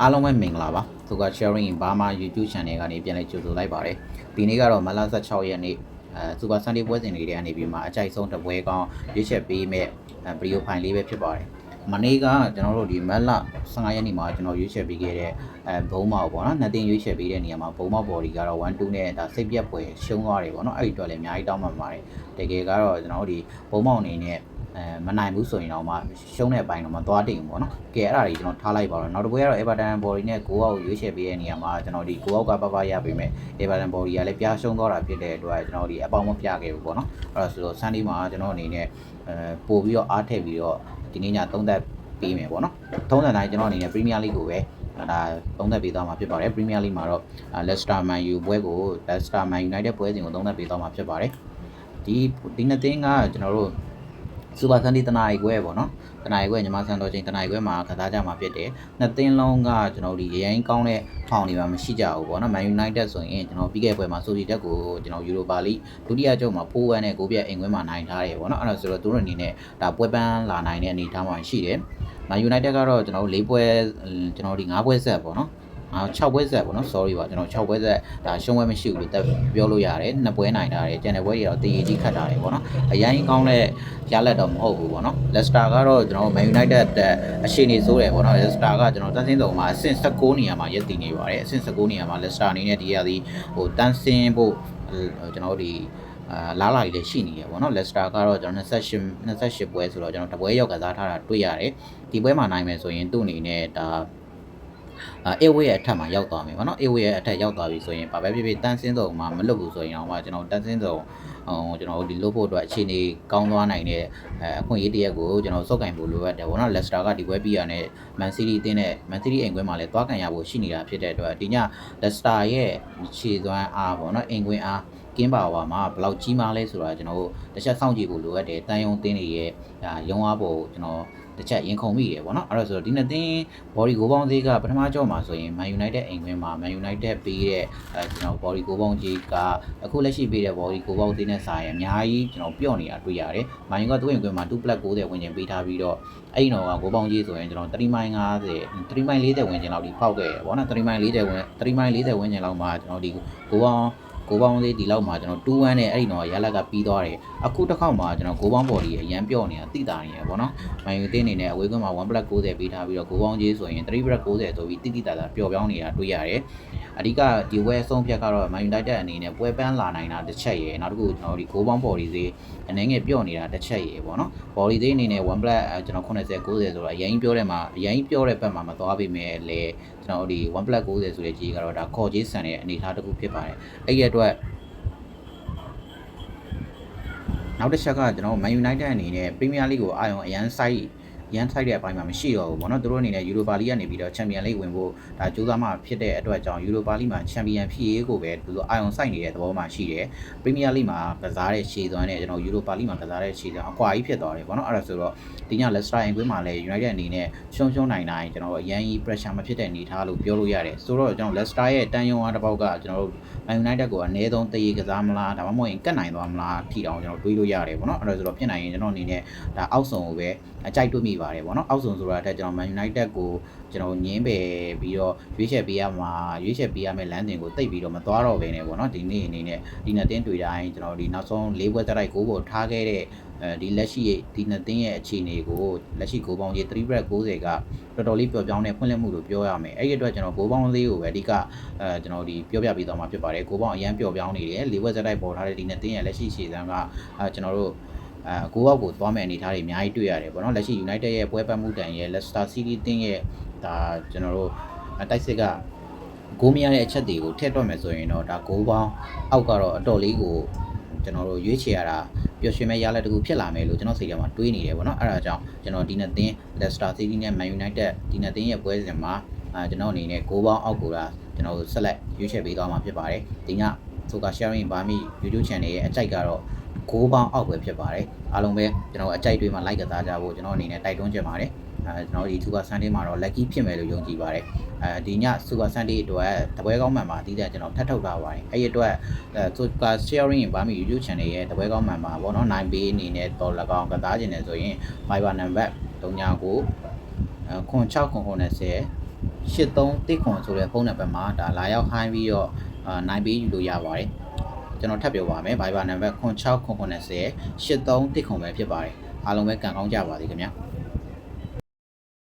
အားလုံးပဲမင်္ဂလာပါသူက sharing Burma YouTube channel ကနေပြန်လည်ကြိုဆိုလိုက်ပါတယ်ဒီနေ့ကတော့မလ16ရက်နေ့အဲ Super Sunday ပွဲစဉ်တွေထဲကနေပြီးမှအကြိုက်ဆုံးတစ်ပွဲကောင်းရွေးချက်ပေးမဲ့ဗီဒီယိုဖိုင်လေးပဲဖြစ်ပါတယ်မနေ့ကကျွန်တော်တို့ဒီမက်လ15ရက်နေ့မှာကျွန်တော်ရွေးချက်ပေးခဲ့တဲ့အဲဘုံမောက်ပေါ့နော်နှစ်တင်ရွေးချက်ပေးတဲ့နေရာမှာဘုံမောက် body ကတော့1 2နဲ့ဒါစိတ်ပြက်ပွဲရှုံးသွားတယ်ပေါ့နော်အဲ့ဒီအတွက်လည်းအများကြီးတောင်းပန်ပါတယ်တကယ်ကတော့ကျွန်တော်တို့ဒီဘုံမောက်အနေနဲ့ အဲမနိုင်ဘူးဆိုရင်တော့မှရှုံးတဲ့အပိုင်းတော့မသွားတိမ်ဘူးပေါ့နော်ကဲအဲ့ဒါတွေကျွန်တော်ထားလိုက်ပါတော့နောက်တစ်ပွဲကတော့ Everton body နဲ့ကိုအောက်ရွေးချယ်ပေးတဲ့နေရာမှာကျွန်တော်ဒီကိုအောက်ကပပရပေးမယ် Everton body ကလည်းပြားရှုံးသွားတာဖြစ်တဲ့အတွက်ကျွန်တော်ဒီအပေါင်းမပြခဲ့ဘူးပေါ့နော်အဲ့ဒါဆိုတော့ Sunday မှာကျွန်တော်အနေနဲ့အဲပို့ပြီးတော့အားထည့်ပြီးတော့ဒီနေ့ညသုံးသက်ပေးမယ်ပေါ့နော်သုံးသက်တိုင်းကျွန်တော်အနေနဲ့ Premier League ကိုပဲဒါသုံးသက်ပေးသွားမှာဖြစ်ပါတယ် Premier League မှာတော့ Leicester Man U ပွဲကို Leicester Man United ပွဲစဉ်ကိုသုံးသက်ပေးသွားမှာဖြစ်ပါတယ်ဒီဒီနှစ်သင်းကကျွန်တော်တို့ စူပါဆန်ဒီတနာရီခွဲပေါ့နော်တနာရီခွဲညီမဆန်တော်ချင်းတနာရီခွဲမှာကစားကြမှာဖြစ်တယ်နှစ်သင်းလုံးကကျွန်တော်ဒီရရင်ကောင်းတဲ့ထောင်တွေမှာမရှိကြဘူးပေါ့နော် Man United ဆိုရင်ကျွန်တော်ပြီးခဲ့ပွဲမှာဆိုစီတက်ကိုကျွန်တော်ယူရိုပါလိဒုတိယကျုံမှာ4 1နဲ့ကိုပြတ်အိမ်ခွဲမှာနိုင်ထားတယ်ပေါ့နော်အဲ့ဒါဆိုတော့သူတို့အနေနဲ့ဒါပွဲပန်းလာနိုင်တဲ့အနေအထားမှာရှိတယ် Man United ကတော့ကျွန်တော်၄ပွဲကျွန်တော်ဒီ၅ပွဲဆက်ပေါ့နော် အာ6ပွဲဆက်ပေါ့နော် sorry ပါကျွန်တော်6ပွဲဆက်ဒါရှုံးပွဲမရှိဘူးလို့တက်ပြောလို့ရတယ်နှစ်ပွဲနိုင်ထားတယ်ကျန်တဲ့ပွဲတွေတော့တည်ရည်ကြီးခတ်ထားတယ်ပေါ့နော်အရင်ကောင်းတဲ့ရလက်တော့မဟုတ်ဘူးပေါ့နော် Leicester ကတော့ကျွန်တော် Man United တက်အခြေအနေဆိုးတယ်ပေါ့နော် Leicester ကကျွန်တော်တန်းစင်းစုံမှာအဆင့်16နေရာမှာရပ်တည်နေပါတယ်အဆင့်16နေရာမှာ Leicester အနေနဲ့ဒီရသည်ဟိုတန်းစင်းဖို့ကျွန်တော်ဒီအာလာလာကြီးလည်းရှိနေရပေါ့နော် Leicester ကတော့ကျွန်တော်28 28ပွဲဆိုတော့ကျွန်တော်တပွဲရောက်ကစားထားတာတွေ့ရတယ်ဒီပွဲမှာနိုင်မယ်ဆိုရင်သူ့အနေနဲ့ဒါ အဲ away ရဲ့အထက်မှာရောက်သွားမယ်ဗောနော် away ရဲ့အထက်ရောက်သွားပြီဆိုရင်ဘာပဲဖြစ်ဖြစ်တန်းစင်းစုံမှာမလွတ်ဘူးဆိုရင်တော့ကျွန်တော်တန်းစင်းစုံဟိုကျွန်တော်ဒီလို့ဖို့အတွက်အခြေအနေကောင်းသွားနိုင်တဲ့အဲအခွင့်အရေးတရက်ကိုကျွန်တော်စုပ်ကင်ဖို့လိုအပ်တယ်ဗောနော် Leicester ကဒီပွဲပြီးရတဲ့ Man City အသင်းနဲ့ Man City အိမ်ကွင်းမှာလည်းသွားကန်ရဖို့ရှိနေတာဖြစ်တဲ့အတွက်ဒီည Leicester ရဲ့ခြေသွမ်းအားဗောနော်အိမ်ကွင်းအား ကင်းပါဝါမှာဘယ်လောက်ကြီးမားလဲဆိုတာကျွန်တော်တို့တစ်ချက်စောင့်ကြည့်ဖို့လိုအပ်တယ်တန်ယုံတင်းတွေရဲ့ဒါရုံအားပေါ်ကျွန်တော်တစ်ချက်ရင်ခုန်မိတယ်ပေါ့နော်အဲ့ဒါဆိုတော့ဒီနှစ်သင်း body ကိုပေါင်းသေးကပထမကြောမှာဆိုရင် Man United အိမ်ခွင်းမှာ Man United ပေးတဲ့အဲကျွန်တော် body ကိုပေါင်းကြီးကအခုလက်ရှိပေးတဲ့ body ကိုပေါင်းသေးနဲ့စာရင်အများကြီးကျွန်တော်ပြော့နေတာတွေ့ရတယ်။ Man U ကသူ့အိမ်ခွင်းမှာ2 plus 90ဝင်ကျင်ပေးထားပြီးတော့အဲ့ဒီတော့ကကိုပေါင်းကြီးဆိုရင်ကျွန်တော်3မိုင်50 3မိုင်40ဝင်ကျင်လောက်ဒီဖောက်ခဲ့ရပေါ့နော်3မိုင်40ဝင်3မိုင်40ဝင်ကျင်လောက်မှာကျွန်တော်ဒီကိုပေါင်း ကိုပေါင်းလေးဒီလောက်မှာကျွန်တော်2 1နဲ့အဲ့ဒီတော့ရလက်ကပြီးသွားတယ်အခုတစ်ခေါက်မှာကျွန်တော်ကိုပေါင်း body အရန်ပြော့နေတာတိတာနေရပေါ့နော်မိုင်ယူတင်းနေနဲ့အဝေးကွင်းမှာ1 plus 90ပေးထားပြီးတော့ကိုပေါင်းကြီးဆိုရင်3 plus 90ဆိုပြီးတိတိတာတာပျော်ပြောင်းနေတာတွေ့ရတယ်အဓိကဒီဝဲအဆုံးဖြတ်ကတော့ Man United အနေနဲ့ပွဲပန်းလာနိုင်တာတစ်ချက်ရယ်နောက်တစ်ခုကျွန်တော်ဒီကိုပေါင်း body ဈေးအနေငယ်ပြော့နေတာတစ်ချက်ရယ်ပေါ့နော် body ဈေးအနေနဲ့1 plus ကျွန်တော်80 90ဆိုတော့အရင်ပြောတဲ့မှာအရင်ပြောတဲ့ဘက်မှာမသွားပေမဲ့လေကျွန်တော်ဒီ1 plus 90ဆိုတဲ့ကြီးကတော့ဒါခေါ်ကြီးဆန်တဲ့အနေအထားတစ်ခုဖြစ်ပါတယ်အဲ့ဒီအတွက်နောက်တစ်ချက်ကကျွန်တော် Man United အနေနဲ့ Premier League ကိုအာရုံအရန်စိုက် ရန်ဆိုင်တဲ့အပိုင်းမှာမရှိတော့ဘူးဗောနော်သူတို့အနေနဲ့ Europa League ကနေပြီးတော့ Champion League ဝင်ဖို့ဒါကြိုးစားမှဖြစ်တဲ့အတွက်ကြောင့် Europa League မှာ Champion ဖြစ်ရေးကိုပဲသူတို့အာရုံစိုက်နေတဲ့သဘောမှရှိတယ် Premier League မှာကစားတဲ့ခြေသွမ်းနဲ့ကျွန်တော် Europa League မှာကစားတဲ့ခြေသွမ်းအကွာကြီးဖြစ်သွားတယ်ဗောနော်အဲ့ဒါဆိုတော့ဒီည Leicester အင်ကွင်းမှာလည်း United အနေနဲ့ရှုံရှုံနိုင်နိုင်ကျွန်တော်အရန်ကြီး pressure မဖြစ်တဲ့အနေအထားလို့ပြောလို့ရတယ်ဆိုတော့ကျွန်တော် Leicester ရဲ့တန်ယုံအားတစ်ပေါက်ကကျွန်တော်တို့ Man United ကိုအနည်းဆုံးတရေကစားမလားဒါမှမဟုတ်ရင်ကတ်နိုင်သွားမလားထီတောင်ကျွန်တော်တွေးလို့ရတယ်ဗောနော်အဲ့ဒါဆိုတော့ဖြစ်နိုင်ရင်ကျွန်တော်အနေနဲ့ဒါအောက်ဆုံးကိုပဲ အကြိုက်တွေ့မိပါတယ်ဗောနော်အောက်ဆုံးဆိုတာတက်ကျွန်တော် Man United ကိုကျွန်တော်ညင်းပယ်ပြီးတော့ရွေးချယ်ပေးရမှာရွေးချယ်ပေးရမယ့်လမ်းစဉ်ကိုတိတ်ပြီးတော့မသွားတော့ဘဲနဲ့ဗောနော်ဒီနေ့အနေနဲ့ဒီနှစ်တင်းတွေ့တိုင်းကျွန်တော်ဒီနောက်ဆုံး၄ဘွဲတိုက်ကိုပေါ်ထားခဲ့တဲ့အဲဒီလက်ရှိဒီနှစ်တင်းရဲ့အခြေအနေကိုလက်ရှိကိုပေါင်းကြီး3 break 90ကတော်တော်လေးပျော်ပြောင်းတဲ့ဖွင့်လှစ်မှုလို့ပြောရမယ်အဲ့ဒီအတွက်ကျွန်တော်ကိုပေါင်းလေးကိုပဲအဓိကအဲကျွန်တော်ဒီပြောပြပေးသွားမှာဖြစ်ပါတယ်ကိုပေါင်းအရန်ပျော်ပြောင်းနေတယ်၄ဘွဲတိုက်ပေါ်ထားတဲ့ဒီနှစ်တင်းရဲ့လက်ရှိခြေစမ်းကအဲကျွန်တော်တို့ အဲကိုဘောက်ကိုသွားမယ့်အနေအထားတွေအများကြီးတွေ့ရတယ်ပေါ့နော်လက်ရှိ United ရဲ့ပွဲပတ်မှုတန်ရဲ့ Leicester City တင်းရဲ့ဒါကျွန်တော်တို့တိုက်စစ်ကဂိုးမရတဲ့အချက်တွေကိုထည့်တွက်မယ်ဆိုရင်တော့ဒါဂိုးပေါင်းအောက်ကတော့အတော်လေးကိုကျွန်တော်တို့ရွေးချယ်ရတာပျော်ရွှင်မဲ့ရလက်တကူဖြစ်လာမယ်လို့ကျွန်တော်စိတ်ထဲမှာတွေးနေတယ်ပေါ့နော်အဲ့ဒါကြောင့်ကျွန်တော်ဒီနှစ်သင်း Leicester City နဲ့ Man United ဒီနှစ်သင်းရဲ့ပွဲစဉ်မှာအာကျွန်တော်အနေနဲ့ဂိုးပေါင်းအောက်ကိုဒါကျွန်တော်တို့ဆက်လက်ရွေးချယ်ပေးသွားမှာဖြစ်ပါတယ်ဒီည Soka Sharing ဘာမီ YouTube Channel ရဲ့အကြိုက်ကတော့ ဂိုးပေါင်းအောက်ပဲဖြစ်ပါတယ်အားလုံးပဲကျွန်တော်အကြိုက်တွေမှာ like ကစားကြဖို့ကျွန်တော်အနေနဲ့တိုက်တွန်းချင်ပါတယ်အဲကျွန်တော်ဒီ Super Sunday မှာတော့ lucky ဖြစ်မယ်လို့ယုံကြည်ပါတယ်အဲဒီည Super Sunday အတွက်တပွဲကောင်းမှန်မှာတည်တဲ့ကျွန်တော်ထပ်ထုတ်ထားပါတယ်အဲ့ဒီအတွက်အဲ Super Sharing ဘာမီ YouTube Channel ရဲ့တပွဲကောင်းမှန်မှာပေါ့နော်နိုင်ပေးအနေနဲ့တော့၎င်းကစားခြင်းနဲ့ဆိုရင် Viber number 39ကိုအဲ9690 83တိခွန်ဆိုတဲ့ဖုန်းနံပါတ်မှာဒါလာရောက်ဟိုင်းပြီးတော့အာနိုင်ပေးယူလို့ရပါတယ် ကျွန်တော်ထပ်ပြောပါမယ် Viber နံပါတ်9690 83တိခွန်ပဲဖြစ်ပါတယ်အားလုံးပဲကံကောင်းကြပါစေခင်ဗျာ